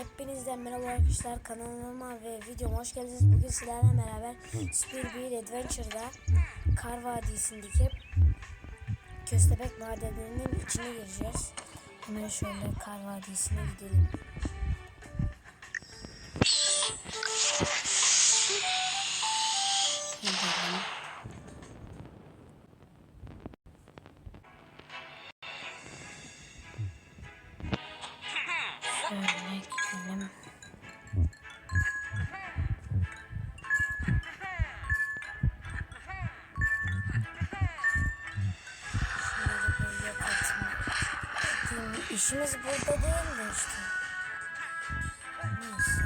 Hepinizden merhaba arkadaşlar kanalıma ve videoma hoş geldiniz. Bugün sizlerle beraber Speedbeat Adventure'da Kar Vadisi'ndeki Köstebek madenlerinin içine gireceğiz. Hemen şöyle Kar Vadisi'ne gidelim. Gidelim. İşimiz burada değil mi işte? Neyse.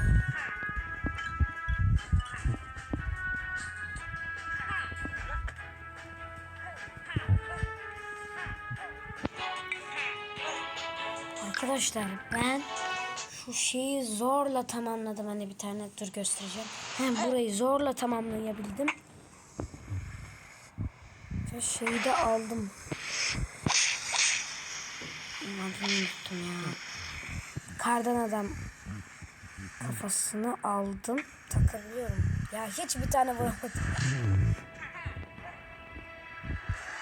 Arkadaşlar ben şu şeyi zorla tamamladım. Hani bir tane dur göstereceğim. Hem burayı zorla tamamlayabildim. Ve şeyi de aldım. Adını unuttum ya. Kardan adam kafasını aldım. Takabiliyorum. Ya hiç bir tane vuramadım.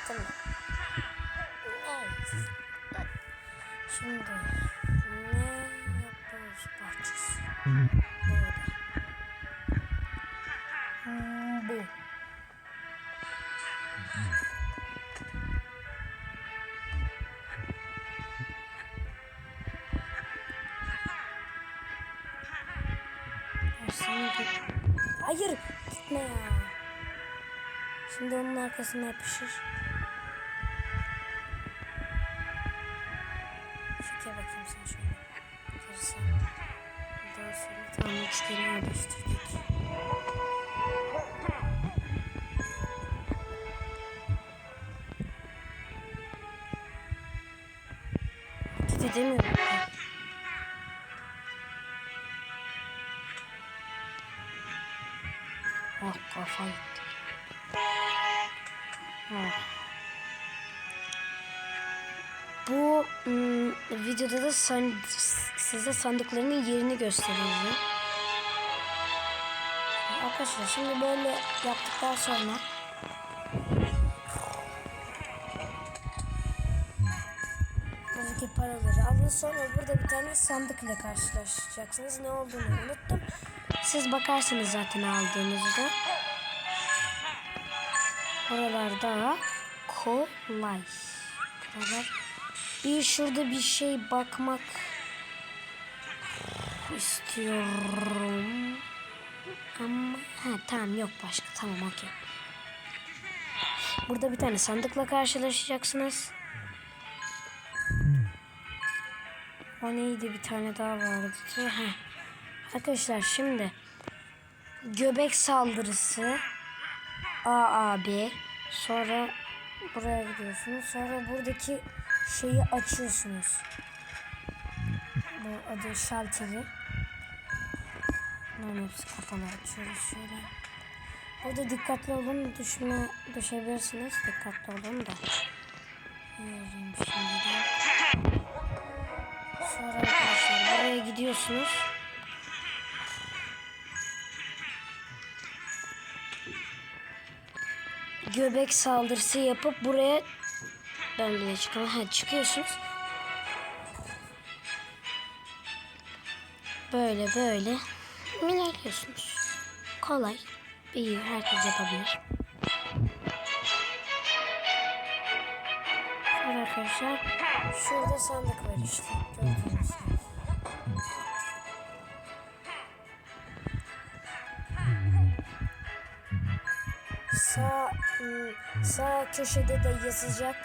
tamam. Evet. Şimdi ne yapıyoruz bahçesi? Bir- Hayır gitme ya. Şimdi onun arkasına yapışır. Çeke bakayım sen şöyle. Girsen. Daha sonra tamam üçgeni yerleştirdik. Hareket kafa gitti. Ah. Bu ım, videoda da san, size sandıklarının yerini göstereceğim. Arkadaşlar şimdi böyle yaptıktan sonra buradaki paraları alın sonra burada bir tane sandık ile karşılaşacaksınız. Ne olduğunu unuttum. Siz bakarsınız zaten aldığınızda. Oralarda kolay. Bu kadar. Bir şurada bir şey bakmak istiyorum. Ama ha tamam yok başka tamam okey. Burada bir tane sandıkla karşılaşacaksınız. O neydi bir tane daha vardı. Ha. Arkadaşlar şimdi göbek saldırısı AAB sonra buraya gidiyorsunuz. Sonra buradaki şeyi açıyorsunuz. Bu adı şalteri. Bunların hepsi kapalı açıyoruz şöyle. Burada dikkatli olun düşme düşebilirsiniz. Dikkatli olun da. Sonra arkadaşlar buraya gidiyorsunuz. Göbek saldırısı yapıp buraya ben bile çıkamam. Ha çıkıyorsunuz. Böyle böyle ilerliyorsunuz. Kolay. İyi herkes yapabilir. Şöyle arkadaşlar. Şurada sandık var işte. Gördüğünüz Iı, sağ köşede de yazacak.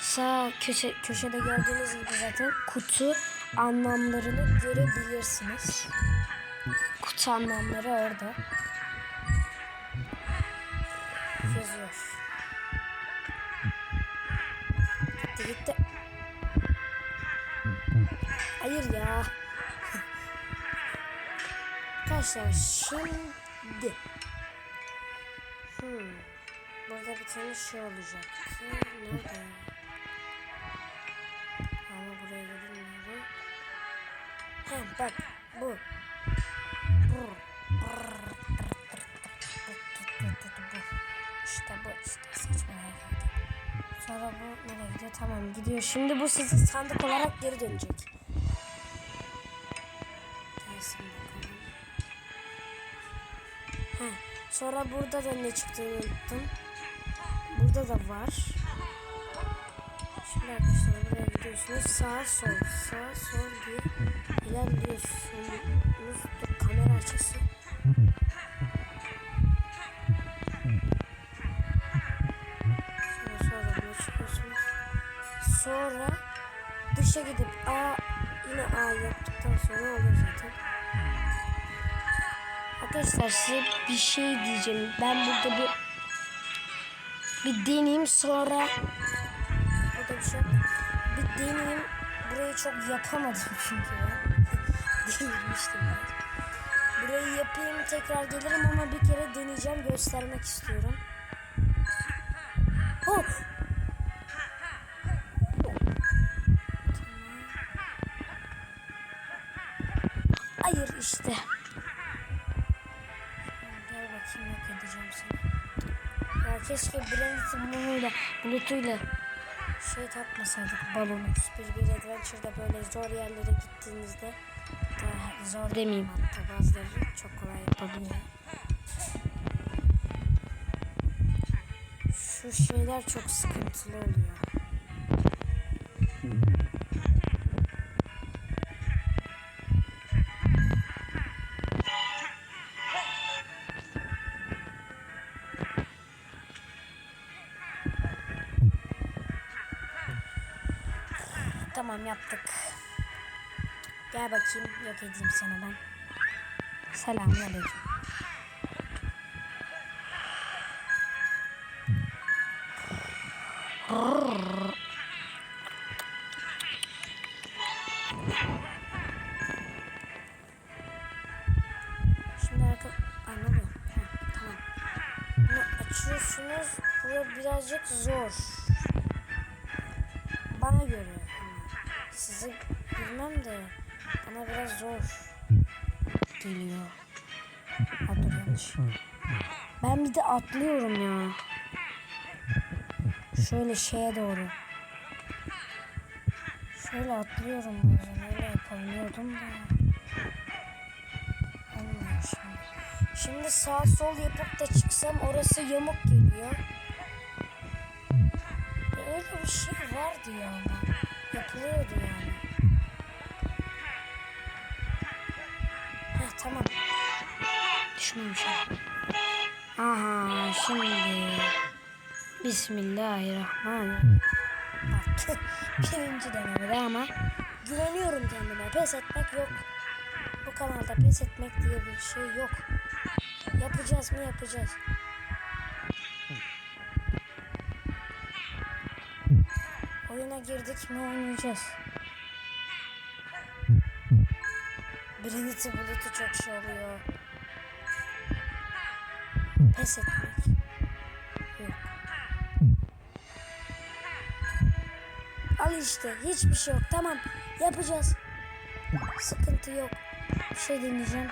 Sağ köşe, köşede gördüğünüz gibi zaten kutu anlamlarını görebilirsiniz. Kutu anlamları orada. Yazıyor. Gitti. Hayır ya. Arkadaşlar şimdi. Burada bir tane şey olacak. Nerede? Ama buraya gelinmedi. He bak bu. Bu. İşte bu işte saçma hareket. Sonra bu nereye gidiyor? Tamam gidiyor. Şimdi bu sizi sandık olarak geri dönecek. Gelsin bakalım. He, sonra burada da ne çıktığını unuttum. Burada da var. Şimdi arkadaşlar buraya gidiyorsunuz. Sağ sol, sağ sol diye ilerliyorsunuz. Kamera açısı. Sonra dışa gidip A yine A yaptıktan sonra oluyor zaten. Arkadaşlar size bir şey diyeceğim. Ben burada bir bir deneyeyim sonra bir şey. Burayı çok yapamadım çünkü ben. Delirmiştim ben. Burayı yapayım tekrar gelirim ama bir kere deneyeceğim göstermek istiyorum. Oh! Hayır işte. Gel bakayım yok edeceğim seni. Keşke Brandit'in mumuyla, bulutuyla şey takmasaydık balonu. Bir bir Adventure'da böyle zor yerlere gittiğinizde daha zor demeyeyim hatta bazıları çok kolay yapabiliyor. Şu şeyler çok sıkıntılı oluyor. Tamam yaptık. Gel bakayım yok edeyim seni ben. Selamünaleyküm. Şimdi arka... Ha, tamam. Bunu açıyorsunuz. Bu birazcık zor. Bana göre. Sizi bilmem de bana biraz zor geliyor. Dur yanlış. Ben bir de atlıyorum ya. Şöyle şeye doğru. Şöyle atlıyorum bazen. Öyle yapabiliyordum da. Olmuyor şimdi. Şimdi sağ sol yapıp da çıksam orası yamuk geliyor. Öyle bir şey vardı ya ama. Yapılıyordu yani. Heh tamam. Düşmemişim. Aha şimdi. Bismillahirrahmanirrahim. Bak birinci denemede ama güveniyorum kendime. Pes etmek yok. Bu kanalda pes etmek diye bir şey yok. Yapacağız mı yapacağız. Oyuna girdik mi oynayacağız. Birincisi bulutu çok şey oluyor. Pes etmek. Yok. Al işte hiçbir şey yok. Tamam yapacağız. Sıkıntı yok. Bir şey deneyeceğim.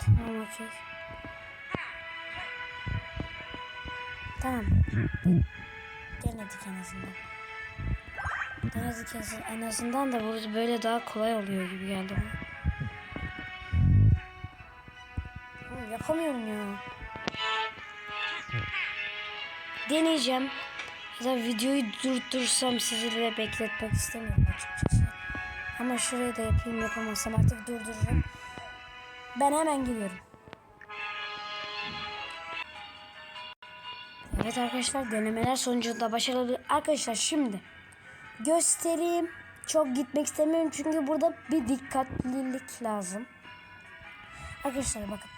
Tamam okey. Tamam. Denedik en azından. En azından- en azından da burada böyle daha kolay oluyor gibi geldi bana. Yapamıyorum ya. Deneyeceğim. Ya videoyu durdursam sizi de bekletmek istemiyorum açıkçası. Ama şurayı da yapayım yapamazsam artık durdururum. Ben hemen geliyorum. Evet arkadaşlar denemeler sonucunda başarılı. Arkadaşlar şimdi göstereyim. Çok gitmek istemiyorum çünkü burada bir dikkatlilik lazım. Arkadaşlar bakın.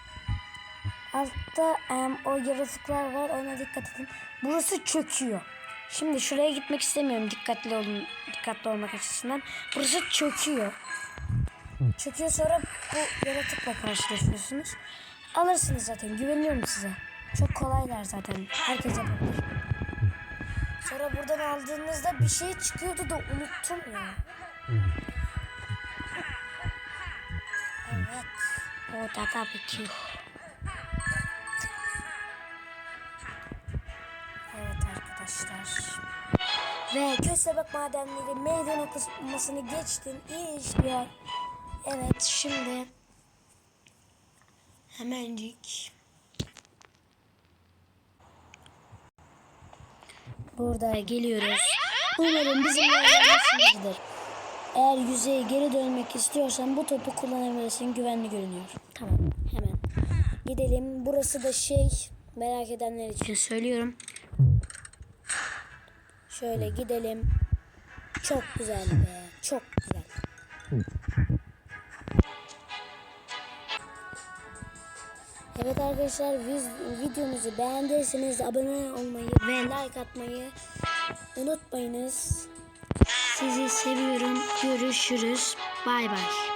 Altta em, o yaratıklar var ona dikkat edin. Burası çöküyor. Şimdi şuraya gitmek istemiyorum dikkatli olun dikkatli olmak açısından. Burası çöküyor. Çöküyor sonra bu yaratıkla karşılaşıyorsunuz. Alırsınız zaten güveniyorum size. Çok kolaylar zaten. Herkes yapabilir. Sonra buradan aldığınızda bir şey çıkıyordu da unuttum ya. Evet. Orada da bitiyor. Evet arkadaşlar. Ve köstebek madenleri meydan okumasını geçtim. İyi işliyor. Evet şimdi hemencik burada geliyoruz. Umarım bizimle olmuşsunuzdur. Eğer yüzeye geri dönmek istiyorsan bu topu kullanabilirsin. Güvenli görünüyor. Tamam hemen. Gidelim. Burası da şey merak edenler için söylüyorum. Şöyle gidelim. Çok güzel be. Çok güzel. Evet arkadaşlar videomuzu beğendiyseniz abone olmayı ve like atmayı unutmayınız. Sizi seviyorum. Görüşürüz. Bay bay.